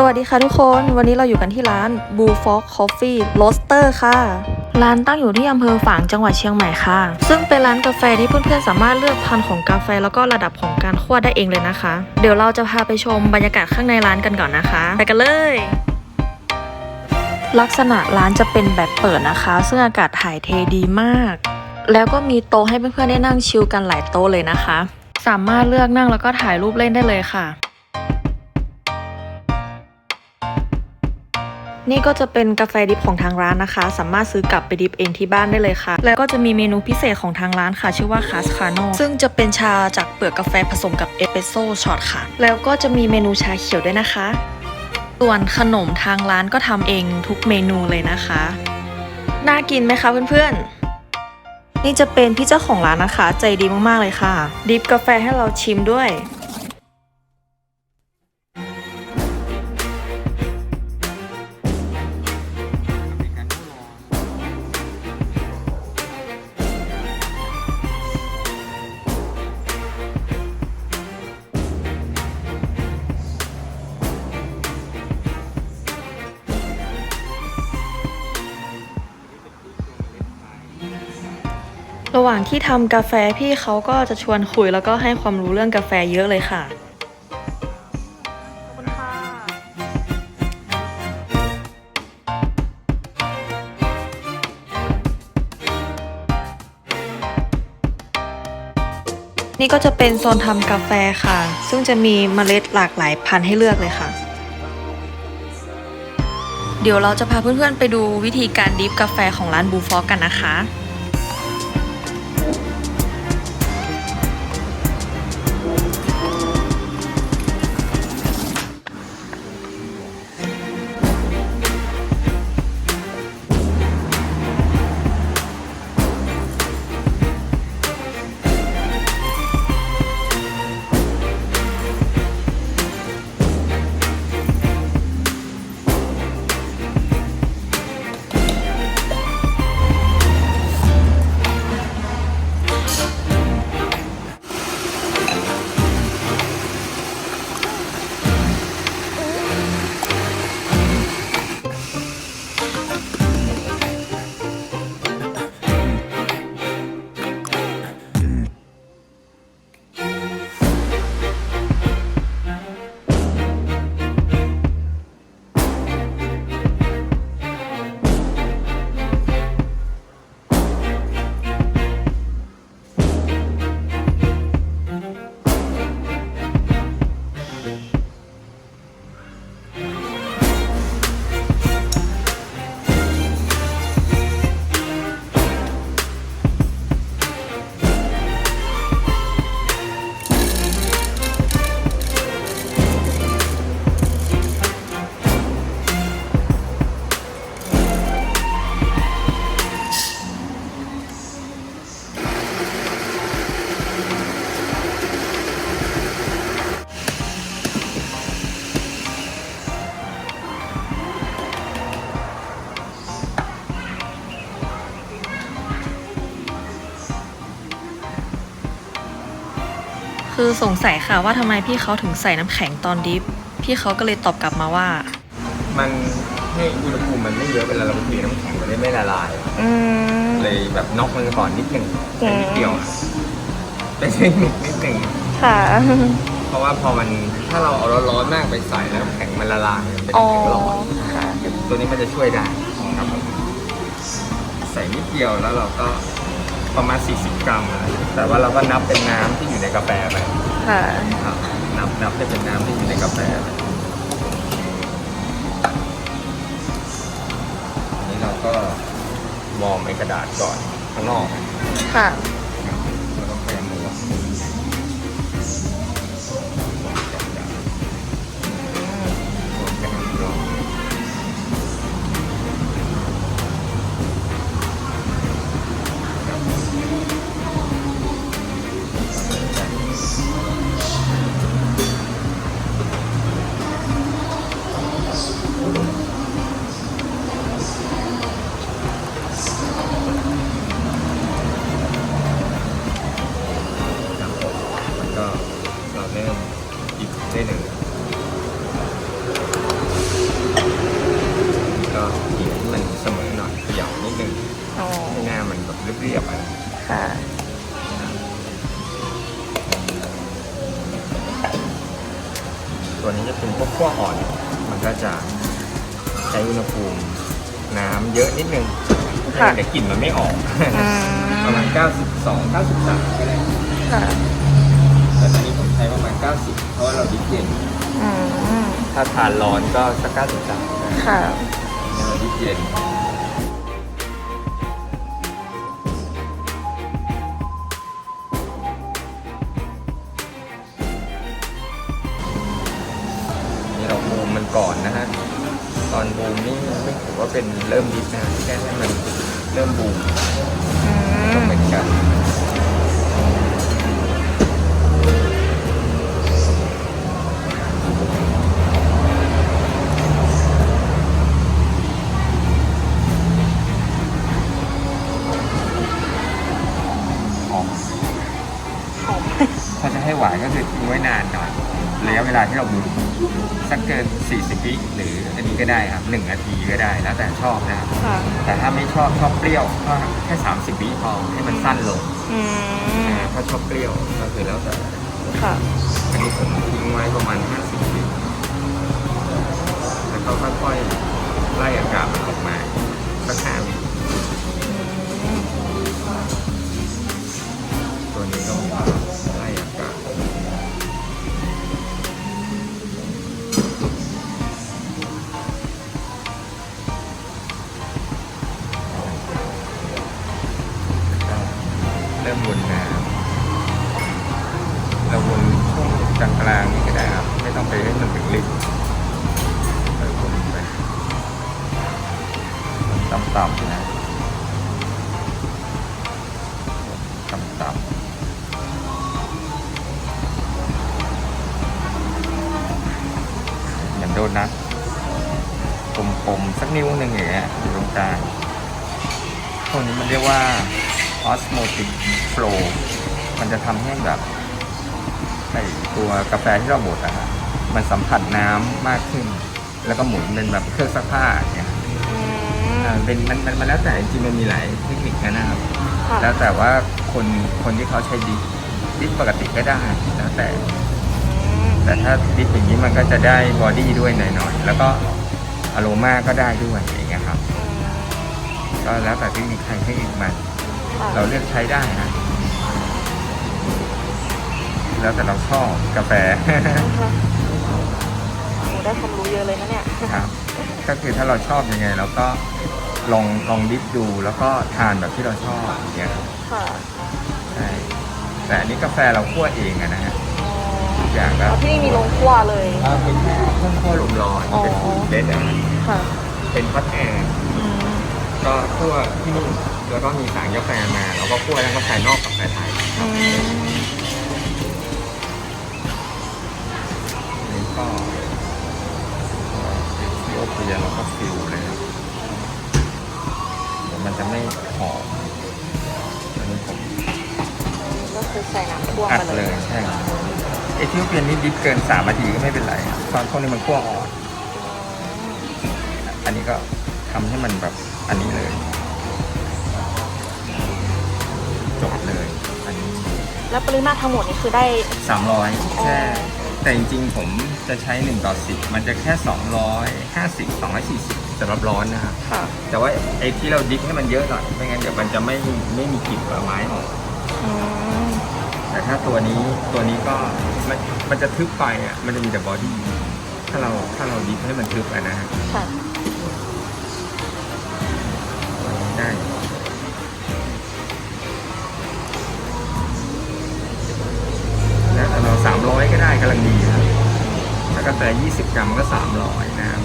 สวัสดีค่ะทุกคน วันนี้เราอยู่กันที่ร้าน Blue Fox Coffee Roaster ค่ะ ร้านตั้งอยู่ที่อำเภอฝางจังหวัดเชียงใหม่ค่ะ ซึ่งเป็นร้านกาแฟที่เพื่อนๆสามารถเลือกพันธุ์ของกาแฟแล้วก็ระดับของการคั่วได้เองเลยนะคะ เดี๋ยวเราจะพาไปชมบรรยากาศข้างในร้านกันก่อนนะคะ ไปกันเลยลักษณะร้านจะเป็นแบบเปิดนะคะ ซึ่งอากาศถ่ายเทดีมาก แล้วก็มีโต๊ะให้เพื่อนๆได้นั่งชิลกันหลายโต๊ะเลยนะคะ สามารถเลือกนั่งแล้วก็ถ่ายรูปเล่นได้เลยค่ะ นี่ก็จะเป็นกาแฟดิบของทางร้านนะคะ สามารถซื้อกลับไปดิบเองที่บ้านได้เลยค่ะ แล้วก็จะมีเมนูพิเศษของทางร้านค่ะ ชื่อว่าคาสคาโนซึ่งจะเป็นชาจากเปลือกกาแฟผสมกับเอสเปรสโซ่ช็อตค่ะ แล้วก็จะมีเมนูชาเขียวด้วยนะคะ ส่วนขนมทางร้านก็ทำเองทุกเมนูเลยนะคะ น่ากินไหมคะเพื่อนๆนี่จะเป็นพี่เจ้าของร้านนะคะ ใจดีมากๆเลยค่ะ ดิบกาแฟให้เราชิมด้วย ระหว่างที่ทำกาแฟพี่เขาก็จะชวนคุยแล้วก็ให้ความรู้เรื่องกาแฟเยอะเลยค่ะนี่ก็จะเป็นโซนทำกาแฟค่ะ ซึ่งจะมีเมล็ดหลากหลายพันธุ์ให้เลือกเลยค่ะ เดี๋ยวเราจะพาเพื่อนๆไปดูวิธีการดิฟกาแฟของร้านบูฟอกกันนะคะ คือสงสัยค่ะว่าทำไมพี่เขาถึงใส่น้ำแข็งตอนดิฟ พี่เขาก็เลยตอบกลับมาว่า มันให้อุณหภูมิมันไม่เยอะเวลาเราไปตีน้ำแข็งมันได้ไม่ละลาย อืม เลยแบบน็อกมันก่อนนิดหนึ่งแค่นิดเดียวอะเป็นเทคนิคนิดหนึ่งค่ะ เพราะว่าพอมันถ้าเราเอาร้อนๆมากไปใส่แล้วน้ำแข็งมันละลายเป็นอ๋อ น้ำแข็งร้อนค่ะ ตัวนี้มันจะช่วยได้ครับผมใส่นิดเดียวแล้วเราก็ ประมาณ 40 กรัมอะไรแต่ว่าเราก็นับเป็นน้ำที่อยู่ในกาแฟไปค่ะ ครับนับนับได้เป็นน้ำที่อยู่ในกาแฟไปอันนี้เราก็วอร์มไอ้กระดาษก่อนข้างนอก ค่ะ ขั้วอ่อน มันก็จะใช้อุณหภูมิน้ำเยอะนิดนึงค่ะ เดี๋ยวกลิ่นมันไม่ออก อืประมาณม92 93ก็ได้ค่ะแต่ตอนนี้ผมใช้ประมาณ 90 เพราะว่าเราดิบเย็น อืมถ้าทานร้อนก็สัก93ได้ค่ะ เราดิบเย็นนี่ ระยะเวลาที่เราบูมสักเกิน 40วิหรืออันนี้ก็ได้ครับ1นาทีก็ได้แล้วแต่ชอบนะครับ ค่ะแต่ถ้าไม่ชอบชอบเปรี้ยวก็แค่ 30วิพอให้มันสั้นลงอืมถ้าชอบเปรี้ยวก็คือแล้วแต่ค่ะอันนี้ผมทิ้งไว้ประมาณ 50วิแล้วก็ค่อยๆไล่อากาศมันออกมาสักห้าวิตัวนี้ก็ ต่ำๆนะต่ำๆเหมือนโดนัทกลมๆสักนิ้วหนึ่งอย่างเงี้ยอยู่ตรงกลางพวกนี้มันเรียกว่า osmotic flow มันจะทำให้แบบไอตัวกาแฟที่เราบดอะฮะมันสัมผัสน้ำมากขึ้น แล้วก็หมุนเป็นแบบเครื่องซักผ้าอย่างเงี้ย เป็นมันมันมันแล้วแต่จริงๆมันมีหลายเทคนิคนะนะครับ ค่ะแล้วแต่ว่าคนคนที่เขาใช้ดิฟดิฟปกติก็ได้แล้วแต่ อืมแต่ถ้าดิฟอย่างนี้มันก็จะได้บอดี้ด้วยหน่อยๆแล้วก็อโรมาก็ได้ด้วยอย่างเงี้ยครับ ก็แล้วแต่เทคนิคใครเทคนิคมัน ค่ะเราเลือกใช้ได้นะ แล้วแต่เราชอบกาแฟนะคะโอ้ได้ความรู้เยอะเลยนะเนี่ย ครับ ก็คือถ้าเราชอบยังไง เราก็ ลองลองดิฟดูแล้วก็ทานแบบที่เราชอบอย่างเงี้ยครับค่ะใช่แต่อันนี้กาแฟเราคั่วเองอะนะฮะอ๋อทุกอย่างก็แล้วที่นี่มีโรงครัวเลย อ่าเป็นเครื่องคั่วลมร้อนอ๋อ เป็นฟูดเลสอะค่ะเป็นพัดแอร์อืมก็คั่วที่นี่แล้วก็มีสารกาแฟมาเราก็คั่วทั้งกาแฟนอกกับกาแฟไทยคอืรับมนี่ก็ที่โอเปียเราก็ฟิลเลยครับเดี๋ยวมัน จะไม่หอมอันนี้ผมก็คือใส่น้ำท่วมอัดไปเลเลยยใช่ครับเอธิโอเปียนี่ดิฟเกินสามนาทีก็ไม่เป็นไรครับตอนพวกนี้มันคั่วอ่อน อันนี้ก็ทำให้มันแบบอันนี้เลย จบเลย อันนี้ แล้วปริมาตรทั้งหมดนี้คือได้สามร้อยแค่ แต่จริงๆ ผมจะใช้หนึ่งต่อสิบมันจะแค่สองร้อยห้า สิบสองร้อยสี่สิบสำหรับร้อนนะครับค่ะ แต่ว่าไอ้ที่เราดิฟให้มันเยอะหน่อยไม่งั้นเดี๋ยวมันจะไม่ไม่มีกลิ่นผลไม้ออกอืมแต่ถ้าตัวนี้ตัวนี้ก็มันมันจะทึบไปอะมันจะมีแต่บอดี้ถ้าเราถ้าเราดิฟให้มันทึบอะนะฮะค่ะ ได้ แล้วแต่เราสามร้อยก็ได้กำลังดีครับถ้ากาแฟยี่สิบกรัมก็สามร้อยนะครับ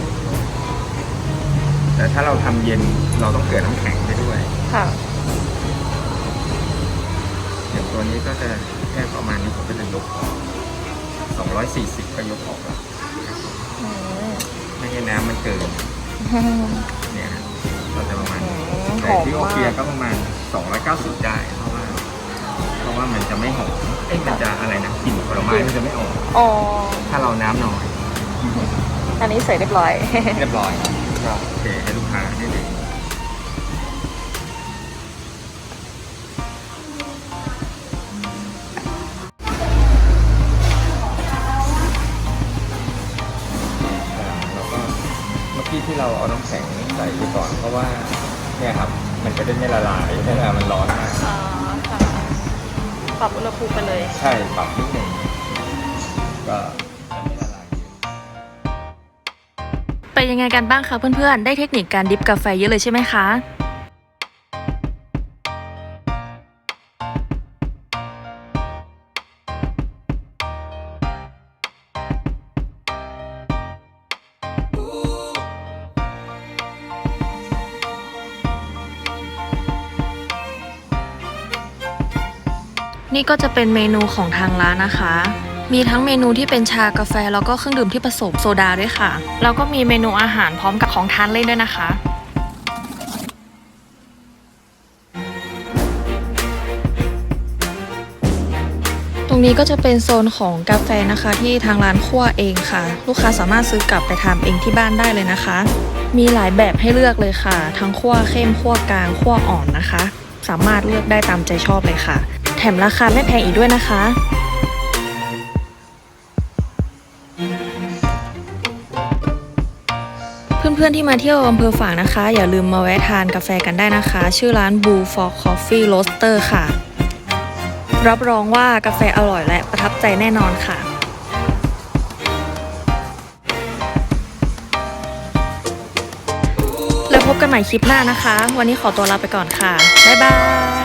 แต่ถ้าเราทำเย็นเราต้องเกิดน้ำแข็งไปด้วย ค่ะอย่างตัวนี้ก็จะแค่ประมาณนี้ผมก็จะยกออกสองร้อยสี่สิบก็ยกออกแล้วอืมไม่ให้น้ำมันเกินเนี่ยฮะเราจะประมาณนี้อืมแต่ที่หโออมมากเปียก็ประมาณ290ได้เพราะว่าเพราะว่ามันจะไม่หอมเอ้ยมันจะอะไรนะกลิ่นผลไม้มันจะไม่ออกอ๋อถ้าเราน้ำน้อยอันนี้ใส่เรียบร้อย เรียบร้อย ก็โอเคให้ลูกค้าได้เลยที่ที่เราเอาน้ำแข็งใส่ไปก่อนเพราะว่าเนี่ยครับมันจะได้ไม่ละลายเวลามันร้อนมากอ๋อค่ะปรับอุณหภูมิไปเลย ใช่ปรับนิดหนึ่งก็ เป็นยังไงกันบ้างคะเพื่อนๆ ได้เทคนิคการดิฟกาแฟเยอะเลยใช่ไหมคะนี่ก็จะเป็นเมนูของทางร้านนะคะ มีทั้งเมนูที่เป็นชากาแฟแล้วก็เครื่องดื่มที่ผสมโซดาด้วยค่ะ แล้วก็มีเมนูอาหารพร้อมกับของทานเล่นด้วยนะคะตรงนี้ก็จะเป็นโซนของกาแฟนะคะที่ทางร้านคั่วเองค่ะ ลูกค้าสามารถซื้อกลับไปทำเองที่บ้านได้เลยนะคะ มีหลายแบบให้เลือกเลยค่ะ ทั้งคั่วเข้มคั่วกลางคั่วอ่อนนะคะ สามารถเลือกได้ตามใจชอบเลยค่ะ แถมราคาไม่แพงอีกด้วยนะคะ เพื่อนๆที่มาเที่ยวอำเภอฝางนะคะ อย่าลืมมาแวะทานกาแฟกันได้นะคะ ชื่อร้าน Blue for Coffee Roaster ค่ะ รับรองว่ากาแฟอร่อยและประทับใจแน่นอนค่ะแล้วพบกันใหม่คลิปหน้านะคะ วันนี้ขอตัวลาไปก่อนค่ะ บ๊ายบาย